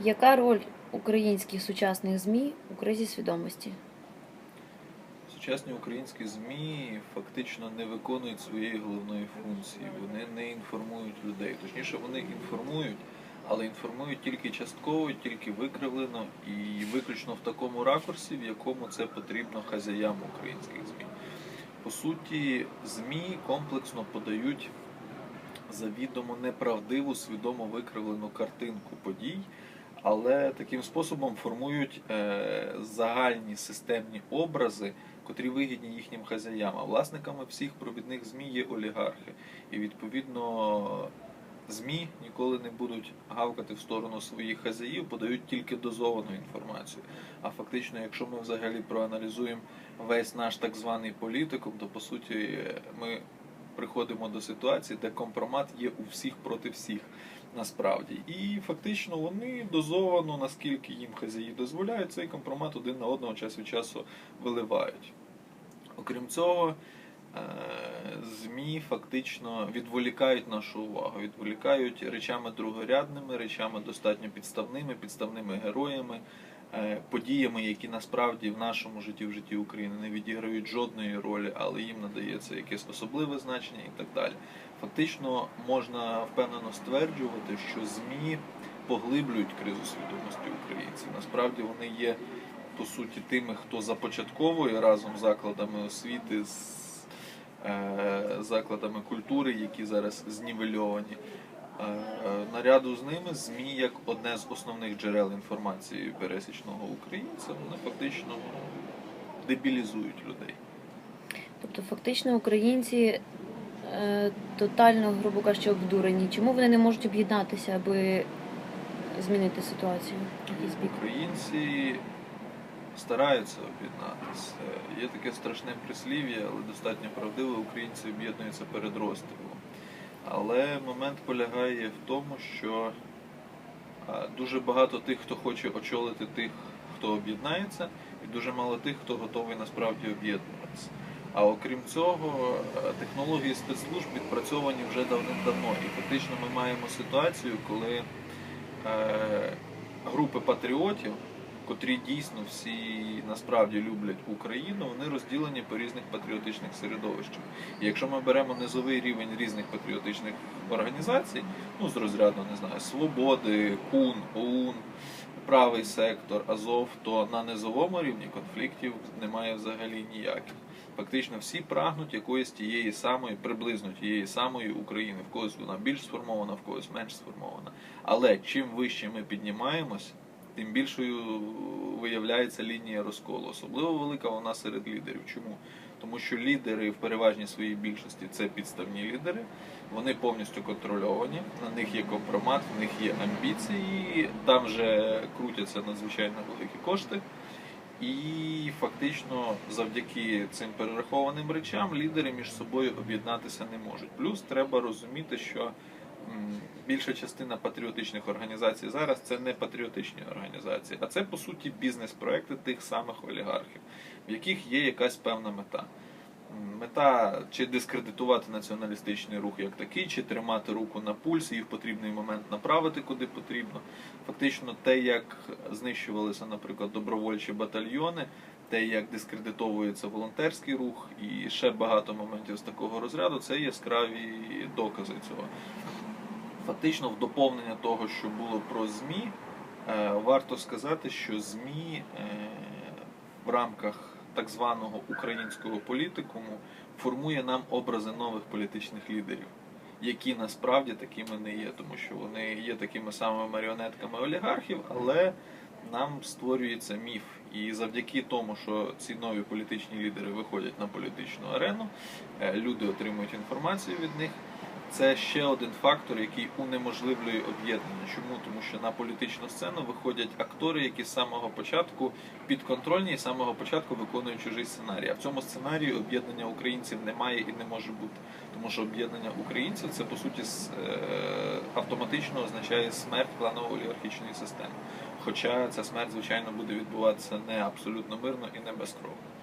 Яка роль українських сучасних ЗМІ у кризі свідомості? Сучасні українські ЗМІ фактично не виконують своєї головної функції. Вони не інформують людей. Точніше, вони інформують, але інформують тільки частково, тільки викривлено і виключно в такому ракурсі, в якому це потрібно хазяям українських ЗМІ. По суті, ЗМІ комплексно подають завідомо неправдиву, свідомо викривлену картинку подій, але таким способом формують е, загальні системні образи, котрі вигідні їхнім хазяям. А власниками всіх провідних ЗМІ є олігархи. І відповідно ЗМІ ніколи не будуть гавкати в сторону своїх хазяїв, подають тільки дозовану інформацію. А фактично, якщо ми взагалі проаналізуємо весь наш так званий політикум, то по суті ми приходимо до ситуації, де компромат є у всіх проти всіх насправді. І фактично вони дозовано, наскільки їм хазяї дозволяють, цей компромат один на одного час від часу виливають. Окрім цього, е, ЗМІ фактично відволікають нашу увагу, відволікають речами другорядними, речами достатньо підставними, підставними героями, подіями, які насправді в нашому житті, в житті України не відіграють жодної ролі, але їм надається якесь особливе значення і так далі. Фактично можна впевнено стверджувати, що ЗМІ поглиблюють кризу свідомості українців. Насправді вони є по суті тими, хто започатковує разом з закладами освіти, з е, закладами культури, які зараз знівельовані. Е, наряду з ними ЗМІ як одне з основних джерел інформації пересічного українця, вони фактично дебілізують людей. Тобто, фактично, українці е, тотально, грубо кажучи, обдурені. Чому вони не можуть об'єднатися, аби змінити ситуацію? Українці стараються об'єднатися. Є таке страшне прислів'я, але достатньо правдиве. Українці об'єднуються перед розстрілом. Але момент полягає в тому, що дуже багато тих, хто хоче очолити тих, хто об'єднається, і дуже мало тих, хто готовий насправді об'єднуватися. А окрім цього, технології спецслужб відпрацьовані вже давним-давно. І фактично ми маємо ситуацію, коли е, групи патріотів, котрі дійсно всі насправді люблять Україну, вони розділені по різних патріотичних середовищах. І якщо ми беремо низовий рівень різних патріотичних організацій, ну з розряду не знаю, Свободи, КУН, ОУН, правий сектор, Азов, то на низовому рівні конфліктів немає взагалі ніяких. Фактично всі прагнуть якоїсь тієї самої, приблизно тієї самої України. В когось вона більш сформована, в когось менш сформована. Але чим вище ми піднімаємось, тим більшою виявляється лінія розколу. Особливо велика вона серед лідерів. Чому? Тому що лідери в переважній своїй більшості це підставні лідери, вони повністю контрольовані, на них є компромат, в них є амбіції, там вже крутяться надзвичайно великі кошти. І фактично завдяки цим перерахованим речам лідери між собою об'єднатися не можуть. Плюс треба розуміти, що більша частина патріотичних організацій зараз це не патріотичні організації, а це по суті бізнес-проекти тих самих олігархів, в яких є якась певна мета. Мета чи дискредитувати націоналістичний рух як такий, чи тримати руку на пульсі і в потрібний момент направити куди потрібно. Фактично, те, як знищувалися, наприклад, добровольчі батальйони, те, як дискредитовується волонтерський рух, і ще багато моментів з такого розряду, це яскраві докази цього. Фактично, в доповнення того, що було про ЗМІ, е, варто сказати, що ЗМІ е, в рамках так званого українського політикуму формує нам образи нових політичних лідерів, які насправді такими не є, тому що вони є такими самими маріонетками олігархів, але нам створюється міф. І завдяки тому, що ці нові політичні лідери виходять на політичну арену, е, люди отримують інформацію від них. Це ще один фактор, який унеможливлює об'єднання. Чому? Тому що на політичну сцену виходять актори, які з самого початку підконтрольні і з самого початку виконують чужий сценарій. А в цьому сценарії об'єднання українців немає і не може бути. Тому що об'єднання українців це по суті е, автоматично означає смерть кланово-олігархічної системи. Хоча ця смерть, звичайно, буде відбуватися не абсолютно мирно і не безкровно.